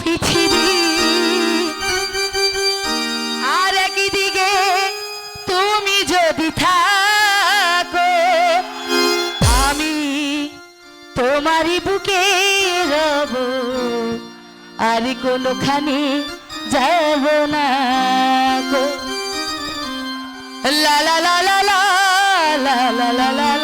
পৃথিবী আর একদিকে তুমি যদি থাকো আমি তোমারই বুকে রব আর কোনোখানে যাব না গো লা লা লা লা লা লা লা লা লা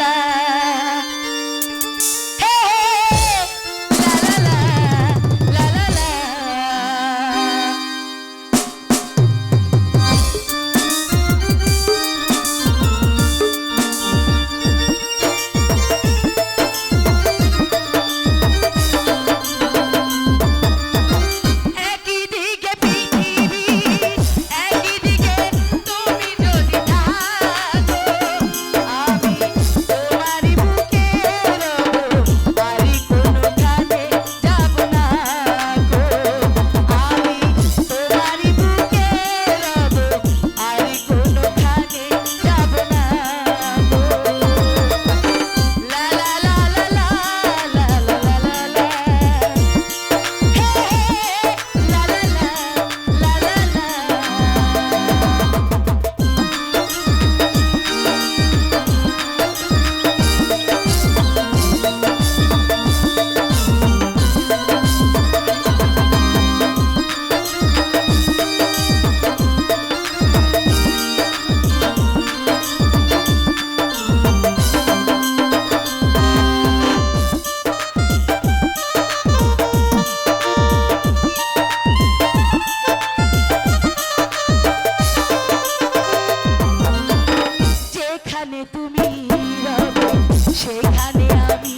সেই সেখানে আমি